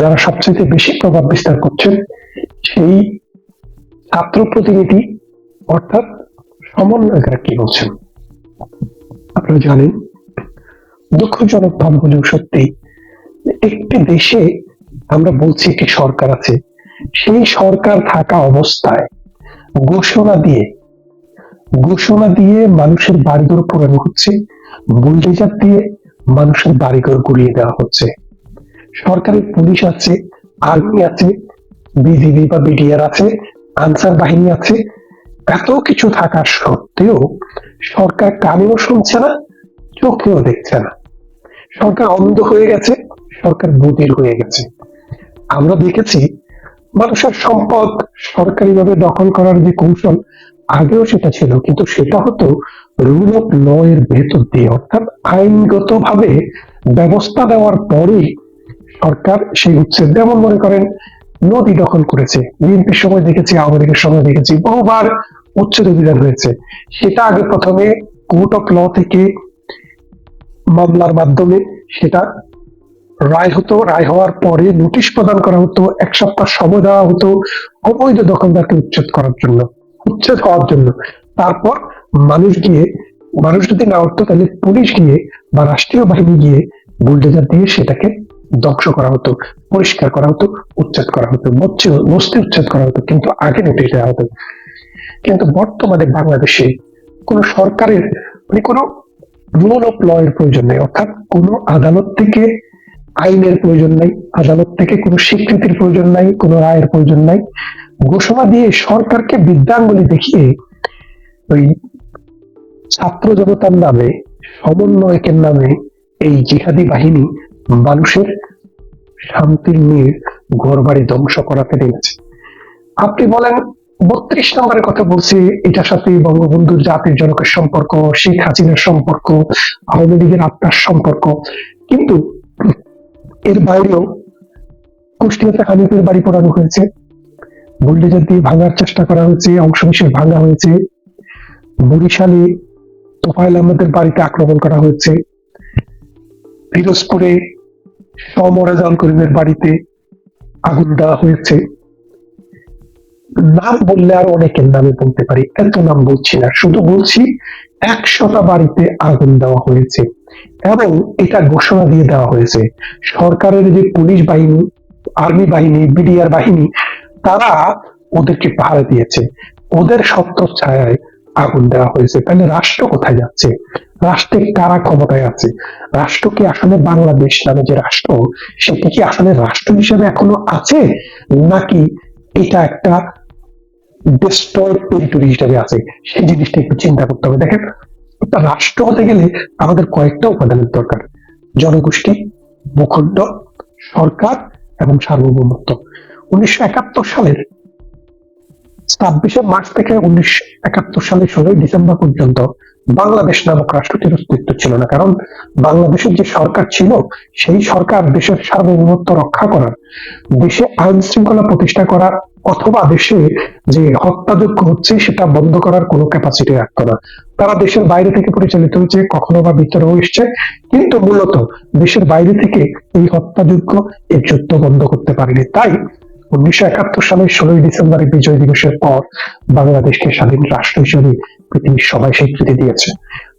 যারা সবচেয়ে বেশি প্রভাব বিস্তার করছেন, সেই ছাত্র প্রতিনিধি অর্থাৎ সমন্বয়করা কি বলছেন? আপনারা জানেন, দুঃখজনক ভাবে হলেও সত্যি একটি দেশে আমরা বলছি একটি সরকার আছে, সেই সরকার থাকা অবস্থায় ঘোষণা দিয়ে ঘোষণা দিয়ে মানুষের বাড়িঘর পোড়ানো হচ্ছে, বুলডেজার দিয়ে মানুষের বাড়িঘর গুড়িয়ে দেওয়া হচ্ছে। সরকারি পুলিশ আছে, আর্মি আছে, বিজিবি বা বিডিআর আছে, আনসার বাহিনী আছে, এত কিছু থাকার সত্ত্বেও সরকার কানেও শুনছে না, চোখেও দেখছে না। সরকার অন্ধ হয়ে গেছে, সরকার বধির হয়ে গেছে। আমরা দেখেছি মানুষের সম্পদ সরকারিভাবে দখল করার যে কৌশল, আগেও সেটা ছিল, কিন্তু সেটা হতো রুল অফ ল এর ভেতর দিয়ে, অর্থাৎ আইনগত ভাবে ব্যবস্থা দেওয়ার পরেই সরকার সেই উচ্ছেদ যেমন মনে করেন নদী দখল করেছে, বিএনপির সময় দেখেছি, আওয়ামী লীগের সময় দেখেছি, বহুবার উচ্ছেদ অভিযান হয়েছে। সেটা আগে প্রথমে কোর্ট ল থেকে মামলার মাধ্যমে সেটা রায় হতো। রায় হওয়ার পরে নোটিশ প্রদান করা হতো, এক সপ্তাহ সময় দেওয়া হতো অবৈধ দখলদারকে উচ্ছেদ করার জন্য, উচ্ছেদ হওয়ার জন্য। তারপর মানুষ গিয়ে, মানুষ যদি না উঠতো তাহলে পুলিশ গিয়ে বা রাষ্ট্রীয় বাহিনী গিয়ে বুলডোজার দিয়ে সেটাকে ধ্বংস করা হতো, পরিষ্কার করা হতো, উচ্ছেদ করা হতো বস্তি উচ্ছেদ করা হতো, কিন্তু আগে নোটিশ দেওয়া হতো। কিন্তু বর্তমানে বাংলাদেশে কোনো সরকারের মানে কোনো রুল অফ ল এর প্রয়োজন নেই, অর্থাৎ কোনো আদালত থেকে আইনের প্রয়োজন নাই, আদালত থেকে কোনো স্বীকৃতির প্রয়োজন নাই, কোনো রায়ের প্রয়োজন নাই। ঘোষণা দিয়ে সরকারকে বিদ্যাঙ্গুলি দেখিয়ে ওই ছাত্র জনতার নামে, সমন্বয়কের নামে এই জিহাদি বাহিনী মানুষের শান্তির নিয়ে ঘর বাড়ি ধ্বংস করাতে নেমেছে। আপনি বলেন, বত্রিশ নম্বরের কথা বলছি, এটার সাথে বঙ্গবন্ধুর জাতির জনকের সম্পর্ক, শেখ হাসিনার সম্পর্ক, আওয়ামী লীগের আত্মার সম্পর্ক, কিন্তু এর বাইরেও কুষ্টিয়াতে হানিফের বাড়ি পড়ানো হয়েছে, বুলডেজার দিয়ে ভাঙার চেষ্টা করা হয়েছে অংশবিশেষ ভাঙা হয়েছে, বরিশালে তোফায়েল আহমেদের বাড়িতে আক্রমণ করা হয়েছে ফিরোজপুরে সমরাজান করিমের বাড়িতে আগুন দেওয়া হয়েছে। নাম বললে আর অনেকের নামে বলতে পারি, এত নাম বলছি না, শুধু বলছি একশোটা বাড়িতে আগুন দেওয়া হয়েছে এবং এটা ঘোষণা দিয়ে দেওয়া হয়েছে। সরকারের যে পুলিশ বাহিনী, আর্মি বাহিনী, বিডিআর বাহিনী, তারা ওদেরকে পাহারা দিয়েছে। ওদের সত্য ছায়ায় আগুন দেওয়া হয়েছে। তাহলে রাষ্ট্র কোথায় যাচ্ছে? রাষ্ট্রে কারা ক্ষমতায় আছে? রাষ্ট্র কি আসলে বাংলাদেশ নামে যে রাষ্ট্র, সেটি কি আসলে রাষ্ট্র হিসেবে এখনও আছে? নাকি এটা একটা হিসেবে আছে? সেই জিনিসটা একটু চিন্তা করতে হবে। দেখেন, একটা রাষ্ট্র হতে গেলে আমাদের কয়েকটা উপাদানের দরকার। জনগোষ্ঠী, ভূখণ্ড, সরকার এবং সার্বভৌমত্ব। উনিশশো একাত্তর সালের ছাব্বিশে মার্চ থেকে উনিশশো একাত্তর সালের ষোলোই ডিসেম্বর পর্যন্ত বাংলাদেশ নামক রাষ্ট্রটির অস্তিত্ব ছিল না। কারণ বাংলাদেশের যে সরকার ছিল, সেই সরকার দেশের সার্বভৌমত্ব রক্ষা করার, দেশে আইন শৃঙ্খলা প্রতিষ্ঠা করার অথবা দেশে যে হত্যাযোগ্য হচ্ছে, সেটা বন্ধ করার কোনো ক্যাপাসিটি রাখতো না। তারা দেশের বাইরে থেকে পরিচালিত হয়েছে, কখনো বা ভিতরেও এসছে। কিন্তু মূলত দেশের বাইরে থেকে এই হত্যাযোগ্য এই যুদ্ধ বন্ধ করতে পারেনি। তাই উনিশশো একাত্তর সালের ষোলোই ডিসেম্বরে বিজয় দিবসের পর বাংলাদেশকে স্বাধীন রাষ্ট্র হিসেবে পৃথিবীর সবাই স্বীকৃতি দিয়েছে।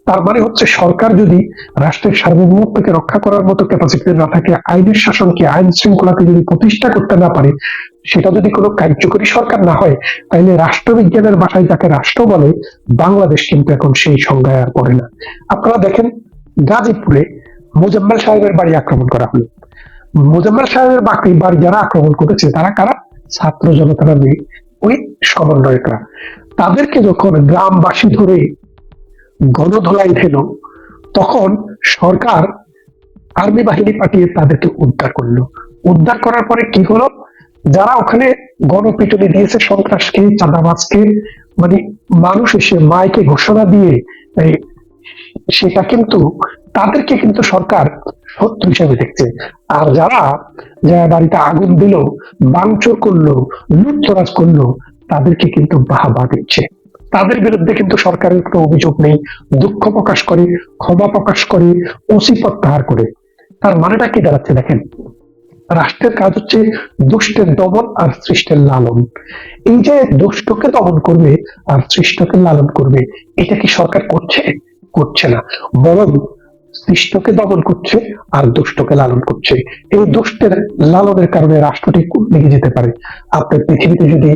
তার মানে হচ্ছে সরকার যদি রাষ্ট্রের সার্বভৌমত্বকে রক্ষা করার মতো ক্যাপাসিটি না থাকে, আইনের শাসনকে আইন শৃঙ্খলাকে যদি প্রতিষ্ঠা করতে না পারে, সেটা যদি কোনো কার্যকরী সরকার না হয়, তাহলে রাষ্ট্রবিজ্ঞানের ভাষায় যাকে রাষ্ট্র বলে, বাংলাদেশ কিন্তু এখন সেই সংজ্ঞায় আর পড়ে না। আপনারা দেখেন গাজীপুরে মোজাম্মেল সাহেবের বাড়ি আক্রমণ করা হলো। মোজাম্মেল সাহেবের বাকি বাড়ি যারা আক্রমণ করেছে, তারা কারা? ছাত্র জনতা নামে ওই সমন্বয়করা। তাদেরকে যখন গ্রামবাসী ধরে গণধোলাই দিল তখন সরকার আর্মি বাহিনী পাঠিয়ে তাদেরকে উদ্ধার করল। উদ্ধার করার পরে কি হলো? যারা ওখানে গণপিটুনি দিয়েছে, সন্ত্রাসকে, চাঁদাবাজকে মানে মানুষ এসে মাইকে ঘোষণা দিয়ে সেটা কিন্তু তাদেরকে কিন্তু সরকার শত্রু হিসেবে দেখছে। আর যারা যারা বাড়িতে আগুন দিল, বাংচুর করল, লুটতরাজ করল, তাদেরকে কিন্তু বাহাবা দিচ্ছে। তাদের বিরুদ্ধে কিন্তু সরকারের কোনো অভিযোগ নেই, দুঃখ প্রকাশ করে, ক্ষমা প্রকাশ করে, ওসি প্রত্যাহার করে। তার মানেটা কি দাঁড়াচ্ছে দেখেন। রাষ্ট্রের কাজ হচ্ছে দুষ্টের দমন আর সৃষ্টের লালন। এই যে দুষ্টকে দমন করবে আর সৃষ্টকে লালন করবে, এটা কি সরকার করছে? করছে না। বরং সৃষ্টকে দমন করছে আর দুষ্টকে লালন করছে। এই দুষ্টের লালনের কারণে রাষ্ট্রটি দিকে যেতে পারে। আপনার পৃথিবীতে যদি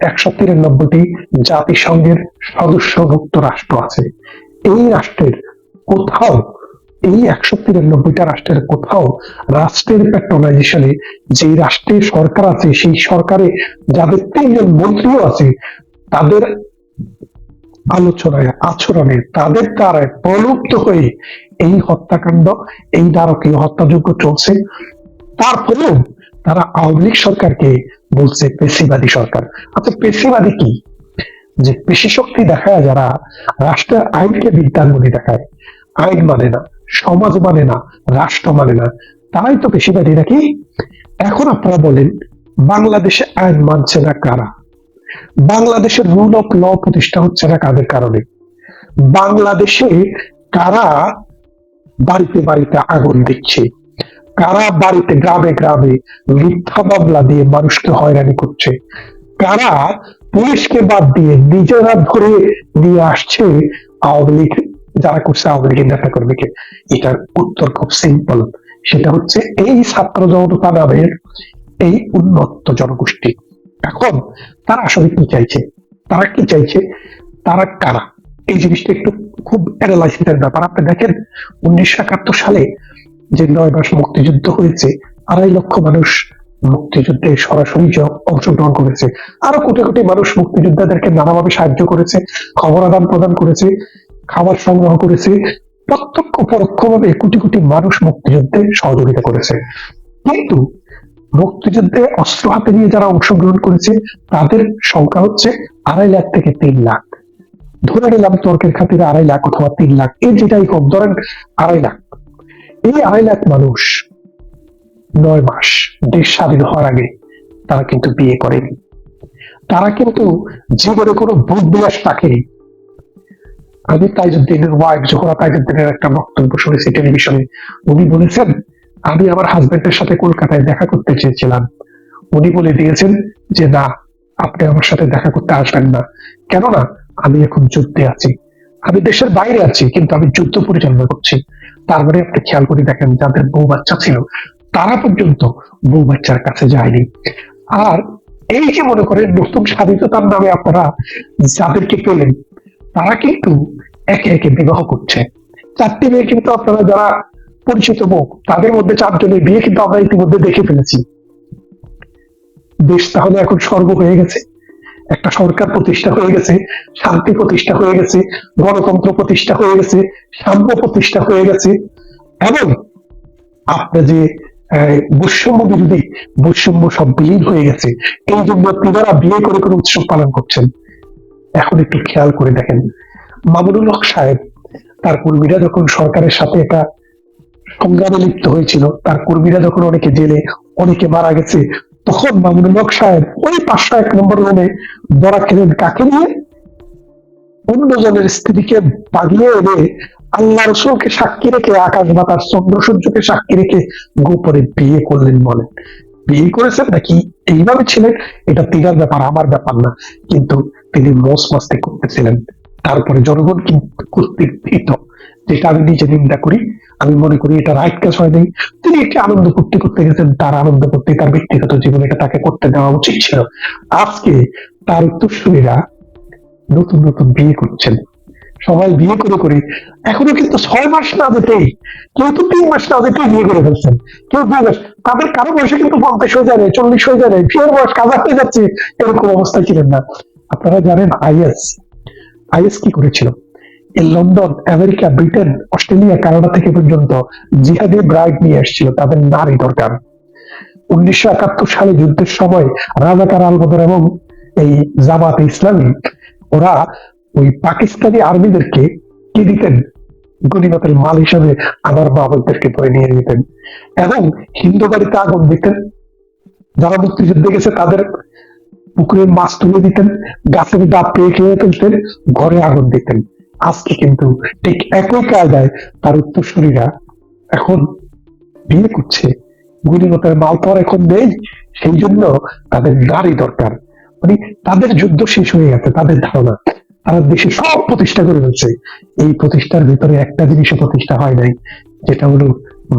একশো তিরানব্বইটি জাতিসংঘের সদস্যভুক্ত রাষ্ট্র আছে, এই রাষ্ট্রের কোথাও, এই একশো তিরানব্বইটা রাষ্ট্রের কোথাও রাষ্ট্রের প্যাট্রোনাইজেশনে যে রাষ্ট্রের সরকার আছে, সেই সরকারে যাদের তিনজন মন্ত্রীও আছে, তাদের আলোচনায়, আচরণে, তাদের দ্বারায় প্রলুপ্ত হয়ে এই হত্যাকাণ্ড, এই নারকীয় হত্যাযোগ্য চলছে। তারপরেও তারা আওয়ামী লীগ সরকারকে বলছে পেশিবাদী সরকার। আচ্ছা পেশিবাদী কি? যে পেশি শক্তি দেখায়, যারা রাষ্ট্রের আইনকে বিদ্যাঙ্গুলি দেখায়। আইন মানে না, সমাজ মানে না, রাষ্ট্র মানে না। তারাই তো পেশিবাদী নাকি? এখন আপনারা বলেন, বাংলাদেশে আইন মানছে না কারা? বাংলাদেশের রুল অফ ল প্রতিষ্ঠা হচ্ছে না কাদের কারণে? বাংলাদেশে কারা বাড়িতে বাড়িতে আগুন দিচ্ছে। কারা বাড়িতে গ্রামে গ্রামে মিথ্যা মামলা দিয়ে মানুষকে হয়রানি করছে? কারা পুলিশকে বাদ দিয়ে নিজেরা ধরে নিয়ে আসছে? আওয়ামী লীগ, যারা করছে আওয়ামী লীগের নেতা কর্মীকে এটার উত্তর খুব সিম্পল সেটা হচ্ছে এই ছাত্র জনতা নামের এই উন্নত জনগোষ্ঠী। এখন তারা আসলে কি চাইছে? তারা কি চাইছে? তারা কারা? এই জিনিসটা একটু খুব অ্যানালাইসিসের ব্যাপার। আপনি দেখেন, উনিশশো একাত্তর সালে যে নয় মাস মুক্তিযুদ্ধ হয়েছে, আড়াই লক্ষ মানুষ মুক্তিযুদ্ধে সরাসরি অংশগ্রহণ করেছে। আরও কোটি কোটি মানুষ মুক্তিযোদ্ধাদেরকে নানাভাবে সাহায্য করেছে খবর আদান প্রদান করেছে, খাবার সংগ্রহ করেছে, প্রত্যক্ষ পরোক্ষভাবে কোটি কোটি মানুষ মুক্তিযুদ্ধে সহযোগিতা করেছে। কিন্তু মুক্তিযুদ্ধে অস্ত্র হাতে নিয়ে যারা অংশগ্রহণ করেছে, তাদের সংখ্যা হচ্ছে আড়াই লাখ থেকে তিন লাখ। ধরে নিলাম তর্কের খাতিরে আড়াই লাখ অথবা তিন লাখ এই যেটাই কম, ধরেন আড়াই লাখ। এই আড়াই লাখ মানুষ নয় মাস, দেশ স্বাধীন হওয়ার আগে তারা কিন্তু বিয়ে করেনি। তারা কিন্তু জীবনে কোনো ভোট বিলাস রাখেনি আমি তাইজুদ্দিনের ওয়াইফ জোহরা তাইজুদ্দিনের একটা বক্তব্য শুনেছি টেলিভিশনে উনি বলেছেন, আমি আমার হাজবেন্ডের সাথে কলকাতায় দেখা করতে চেয়েছিলাম। উনি বলে দিয়েছেন যে, না, আপনি আমার সাথে দেখা করতে আসবেন না। কেননা আমি এখন যুদ্ধে আছি। আমি দেশের বাইরে আছি, কিন্তু আমি যুদ্ধ পরিচালনা করছি। তারপরে মানে আপনি খেয়াল করে দেখেন, যাদের বউ বাচ্চা ছিল, তারা পর্যন্ত বউ বাচ্চার কাছে যায়নি। আর এই যে মনে করেন, নতুন স্বাধীনতার নামে আপনারা যাদেরকে পেলেন, তারা কিন্তু একে একে বিবাহ করছে। চারটি মেয়ে কিন্তু আপনারা যারা পরিচিত মুখ তাদের মধ্যে চারজনের বিয়ে কিন্তু আমরা ইতিমধ্যে দেখে ফেলেছি। দেশ তাহলে এখন স্বর্গ হয়ে গেছে। একটা সরকার প্রতিষ্ঠা হয়ে গেছে, শান্তি প্রতিষ্ঠা হয়ে গেছে, গণতন্ত্র প্রতিষ্ঠা হয়ে গেছে, সাম্য প্রতিষ্ঠা হয়ে গেছে। এবং আপনি যে বৈষম্য বিরোধী, বৈষম্য সব বিলীন হয়ে গেছে। এই জন্য তিনারা বিয়ে করে করে উৎসব পালন করছেন। এখন একটু খেয়াল করে দেখেন। মামুনুল হক সাহেব, তার কর্মীরা যখন সরকারের সাথে একটা সংগ্রামে লিপ্ত হয়েছিল, তার কর্মীরা যখন অনেকে জেলে, অনেকে মারা গেছে তখন মামুনুল হক সাহেব ওই পাঁচশো এক নম্বর রুমে বড়া খেলেন কাকে নিয়ে অন্যজনের স্ত্রীকে বাগিয়ে এনে আল্লাহ রসুলকে সাক্ষী রেখে, আকাশ বাতাস, চন্দ্র সূর্যকে সাক্ষী রেখে গোপনে বিয়ে করলেন বলেন। বিয়ে করেছেন নাকি এইভাবে ছিলেন? এটা তিনার ব্যাপার, আমার ব্যাপার না। কিন্তু তিনি মোস মাস্তি করতেছিলেন। তারপরে জনগণ কিন্তু কর্তৃক যেটা আমি নিজে নিন্দা করি আমি মনে করি এটা রাইট কাজ হয় নাই। তিনি একটি আনন্দ করতে করতে গেছেন, তার আনন্দ করতে তার ব্যক্তিগত জীবনে এটা তাকে করতে দেওয়া উচিত ছিল। আজকে তার উত্তরসূরীরা নতুন নতুন বিয়ে করছেন। সবাই বিয়ে করে করে এখনও কিন্তু ছয় মাস না যেতেই, কেউ তো তিন মাস না যেতেই বিয়ে করে ফেলছেন। কেউ দুই মাস তাদের কারও বয়সে কিন্তু পঞ্চাশ হয়ে যায় চল্লিশ হয়ে যায় বিয়ের বয়স কাজা হয়ে যাচ্ছে, এরকম অবস্থায় ছিলেন না। আপনারা জানেন আইএস আইএস কি করেছিল? London, America, Britain, Australia, Canada থেকে পর্যন্ত জিহাদি ব্রাইড নিয়ে এসেছিল তাদের নারী দরকার। উনিশশো একাত্তর সালে যুদ্ধের সময় রাজাকার আলবদর এবং এই জামাত ইসলামী, ওরা ওই পাকিস্তানি আর্মিদেরকে কি দিতেন? গণিমতের মাল হিসেবে আমার বাবলদেরকে ধরে নিয়ে যেতেন। এবং হিন্দু বাড়িতে আগুন দিতেন। যারা মুক্তিযুদ্ধে গেছে তাদের পুকুরের মাছ তুলে দিতেন, গাছের ডাব পেয়ে খেয়ে ফেলতেন, ঘরে আগুন দিতেন। আজকে কিন্তু ঠিক একই কায়দায় তার উত্তরসূরীরা এখন বিয়ে করছে। গুলিগতের মাল তো এখন নেই, সেই জন্য তাদের গাড়ি দরকার। মানে তাদের যুদ্ধ শেষ হয়ে গেছে, তাদের ধারণা। তারা দেশে সব প্রতিষ্ঠা করে ফেলছে। এই প্রতিষ্ঠার ভিতরে একটা জিনিসও প্রতিষ্ঠা হয় নাই, যেটা হলো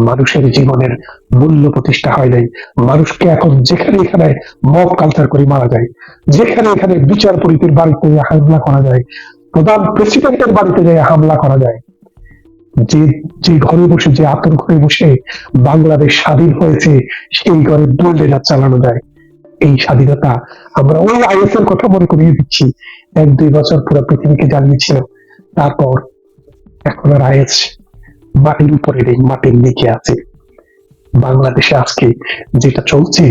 মানুষের জীবনের মূল্য প্রতিষ্ঠা হয় নাই। মানুষকে এখন যেখানে এখানে মব কালচার করে মারা যায়, যেখানে এখানে বিচারপতির বাড়িতে হামলা করা যায় প্রধান প্রেসিডেন্টের বাড়িতে যায় হামলা করা যায়, যে যে ঘরে বসে, যে আতর ঘরে বসে বাংলাদেশ স্বাধীন হয়েছে, সেই ঘরে বুলডেজার চালানো যায়। এই স্বাধীনতা আমরা ওই আইএস এর কথা মনে করিয়ে দিচ্ছি। এক, দুই বছর পুরো পৃথিবীকে জ্বালিয়েছিল। তারপর এখন আর আইএস মাটির উপরে নেই, মাটির নিচে আছে। বাংলাদেশে আজকে যেটা চলছে,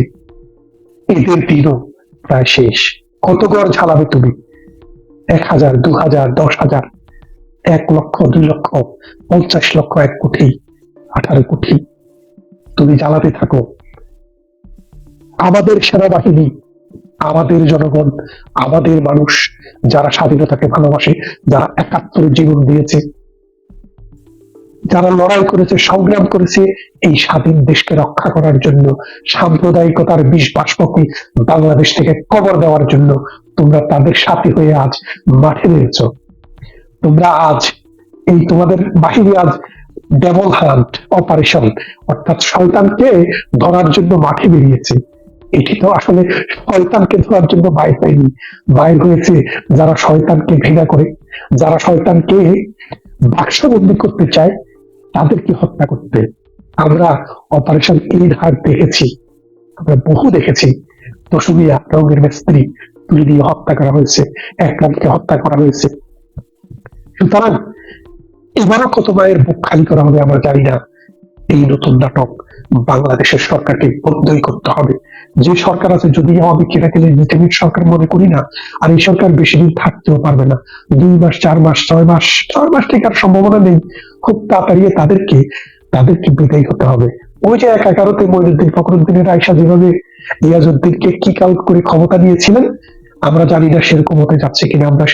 এদের দিনও প্রায় শেষ। কত ঘর ঝালাবে তুমি? এক হাজার দু হাজার দশ হাজার এক লক্ষ, দুই লক্ষ, পঞ্চাশ লক্ষ, এক কোটি, আঠারো কোটি। তুমি জ্বালাতে থাকো। আমাদের সেনাবাহিনী, আমাদের জনগণ, আমাদের মানুষ, যারা স্বাধীনতাকে ভালোবাসে, যারা একাত্তরে জীবন দিয়েছে, যারা লড়াই করেছে, সংগ্রাম করেছে, এই স্বাধীন দেশকে রক্ষা করার জন্য, সাম্প্রদায়িকতার বিষ বাষ্পকে বাংলাদেশ থেকে কবর দেওয়ার জন্য তোমরা তাদের সাথে হয়ে আজ মাঠে নেমেছ। তোমরা আজ এই তোমাদের বাহিনী আজ ডেভল হান্ট অপারেশন অর্থাৎ শয়তানকে ধরার জন্য মাঠে বেরিয়েছে। এটি তো আসলে শয়তানকে ধরার জন্য বাইর হয়নি। বাইর হয়েছে যারা শয়তানকে ঘৃণা করে, যারা শয়তানকে বাক্সবন্দি করতে চায়, তাদেরকে হত্যা করতে। আমরা অপারেশন ক্লিন হার্ট দেখেছি, আমরা বহু দেখেছি। দশমিয়া রঙের মিস্ত্রি তুলে দিয়ে হত্যা করা হয়েছে একরামকে হত্যা করা হয়েছে। সুতরাং এবারও কত মায়ের বুক খালি করা হবে আমরা জানি না। এই নতুন নাটক বাংলাদেশের সরকারকে বন্ধই করতে হবে। যে সরকার আছে, যদি আমি কেনা কেলে লিমিটেড সরকার মনে করি না, আর এই সরকার বেশি দিন থাকতেও পারবে না। দুই মাস, চার মাস, ছয় মাস ছয় মাস থেকে আর সম্ভাবনা নেই। খুব তাড়াতাড়ি তাদেরকে তাদেরকে বিদায় হতে হবে। ওই যে এক এগারোতে মইনুদ্দিন ফখরুদ্দিনের আয়সা যেভাবে ইয়াজউদ্দিনকে কি কাউট করে ক্ষমতা নিয়েছিলেন আমরা জানি না সেরকম হতে যাচ্ছে কিনা, আমরা